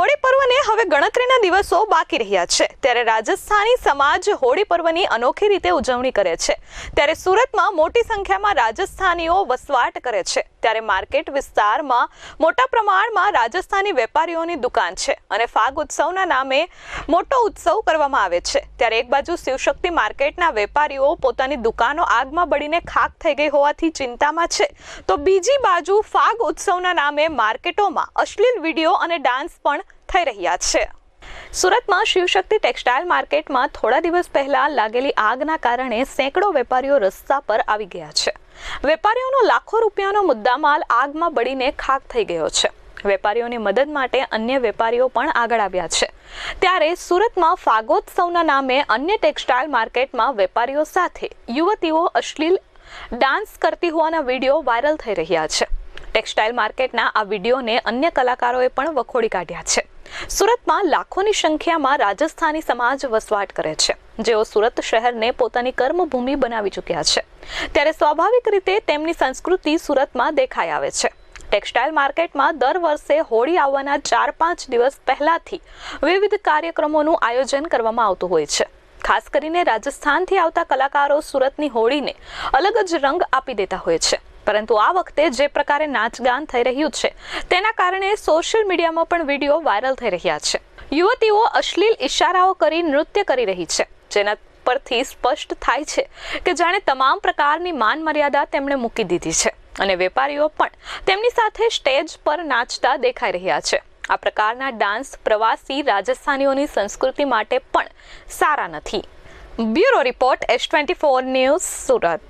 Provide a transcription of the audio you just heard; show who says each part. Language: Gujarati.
Speaker 1: હોળી પર્વને હવે ગણતરીના દિવસો બાકી રહ્યા છે. ત્યારે રાજસ્થાની સમાજ હોળી પર્વની અનોખી રીતે ઉજવણી કરે છે. ત્યારે સુરતમાં મોટી સંખ્યામાં રાજસ્થાનીઓ વસવાટ કરે છે. ત્યારે માર્કેટ વિસ્તારમાં મોટા પ્રમાણમાં રાજસ્થાની વેપારીઓની દુકાન છે અને ફાગ ઉત્સવના નામે મોટો ઉત્સવ કરવામાં આવે છે. ત્યારે એક બાજુ શિવશક્તિ માર્કેટના વેપારીઓ પોતાની દુકાનો આગમાં બળીને ખાક થઈ ગઈ હોવાથી ચિંતામાં છે. તો બીજી બાજુ ફાગ ઉત્સવના નામે માર્કેટોમાં અશ્લીલ વીડિયો અને ડાન્સ પણ થઈ રહ્યા છે. સુરતમાં શિવશક્તિ ટેક્સટાઇલ માર્કેટમાં થોડા દિવસ પહેલા લાગેલી આગના કારણે સેંકડો વેપારીઓ રસ્તા પર આવી ગયા છે. વેપારીઓનો લાખો રૂપિયાનો મુદ્દામાલ આગમાં બળીને ખાક થઈ ગયો છે. વેપારીઓની મદદ માટે અન્ય વેપારીઓ પણ આગળ આવ્યા છે. ત્યારે સુરતમાં ફાગોત્સવના નામે અન્ય ટેક્સટાઇલ માર્કેટમાં વેપારીઓ સાથે યુવતીઓ અશ્લીલ ડાન્સ કરતી હોવાના વીડિયો વાયરલ થઈ રહ્યા છે. ટેક્સટાઇલ માર્કેટના આ વિડીયોને અન્ય કલાકારોએ પણ વખોડી કાઢ્યા છે. સુરતમાં લાખોની સંખ્યામાં રાજસ્થાની સમાજ વસવાટ કરે છે. જેઓ સુરત શહેરને પોતાની કર્મભૂમિ બનાવી ચૂક્યા છે. ત્યારે સ્વાભાવિક રીતે તેમની સંસ્કૃતિ સુરતમાં દેખાઈ આવે છે. ટેક્સટાઇલ માર્કેટમાં દર વર્ષે હોળી આવવાના ચાર પાંચ દિવસ પહેલાથી વિવિધ કાર્યક્રમોનું આયોજન કરવામાં આવતું હોય છે. ખાસ કરીને રાજસ્થાનથી આવતા કલાકારો સુરતની હોળીને અલગ જ રંગ આપી દેતા હોય છે. પરંતુ આ વખતે જે પ્રકારે નાચગાન થઈ રહ્યું છે, તેના કારણે સોશિયલ મીડિયામાં પણ વીડિયો વાયરલ થઈ રહ્યા છે. યુવતીઓ અશ્લીલ ઇશારાઓ કરી નૃત્ય કરી રહી છે, જેના પરથી સ્પષ્ટ થાય છે કે જાણે તમામ પ્રકારની માન મર્યાદા તેમણે મૂકી દીધી છે અને વેપારીઓ પણ તેમની સાથે સ્ટેજ પર નાચતા દેખાઈ રહ્યા છે. આ પ્રકારના ડાન્સ પ્રવાસી રાજસ્થાનીઓની સંસ્કૃતિ માટે પણ સારા નથી. Bureau report S twenty four news Surat.